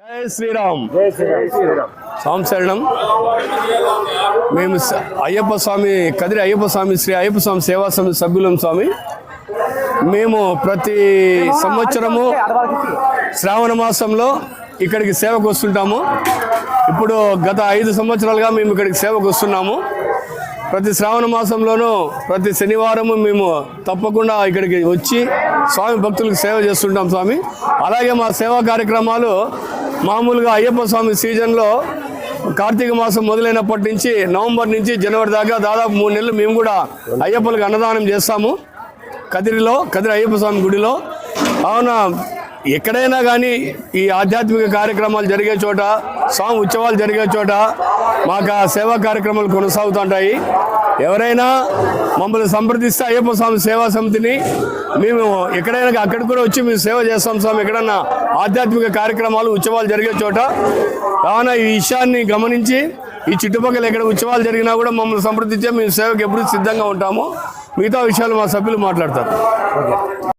జై శ్రీరామ్. సంశరణం. మేము స- అయ్యప్ప స్వామి కదిరి అయ్యప్ప స్వామి శ్రీ అయ్యప్ప స్వామి సేవా సమితి సభ్యులం స్వామి. మేము ప్రతి సంవత్సరము శ్రావణ మాసంలో ఇక్కడికి సేవకు వస్తుంటాము. ఇప్పుడు గత ఐదు సంవత్సరాలుగా మేము ఇక్కడికి సేవకు వస్తున్నాము. ప్రతి శ్రావణ మాసంలోనూ ప్రతి శనివారము మేము తప్పకుండా ఇక్కడికి వచ్చి స్వామి భక్తులకు సేవ చేస్తుంటాం స్వామి. అలాగే మా సేవా కార్యక్రమాలు మామూలుగా అయ్యప్ప స్వామి సీజన్లో కార్తీక మాసం మొదలైనప్పటి నుంచి నవంబర్ నుంచి జనవరి దాకా దాదాపు మూడు నెలలు మేము కూడా అయ్యప్పలకు అన్నదానం చేస్తాము. కదిరిలో కదిరి అయ్యప్ప స్వామి గుడిలో. అవునా ఎక్కడైనా కానీ ఈ ఆధ్యాత్మిక కార్యక్రమాలు జరిగే చోట స్వామి ఉత్సవాలు జరిగే చోట మాకు ఆ సేవా కార్యక్రమాలు కొనసాగుతుంటాయి. ఎవరైనా మమ్మల్ని సంప్రదిస్తే అయ్యప్ప స్వామి సేవా సమితిని మేము ఎక్కడైనా అక్కడికి కూడా వచ్చి మేము సేవ చేస్తాం స్వామి. ఎక్కడన్నా ఆధ్యాత్మిక కార్యక్రమాలు ఉత్సవాలు జరిగే చోట కావున ఈ విషయాన్ని గమనించి ఈ చుట్టుపక్కల ఎక్కడ ఉత్సవాలు జరిగినా కూడా మమ్మల్ని సంప్రదించే మేము సేవకు ఎప్పుడు సిద్ధంగా ఉంటాము. మిగతా విషయాలు మా సభ్యులు మాట్లాడతారు.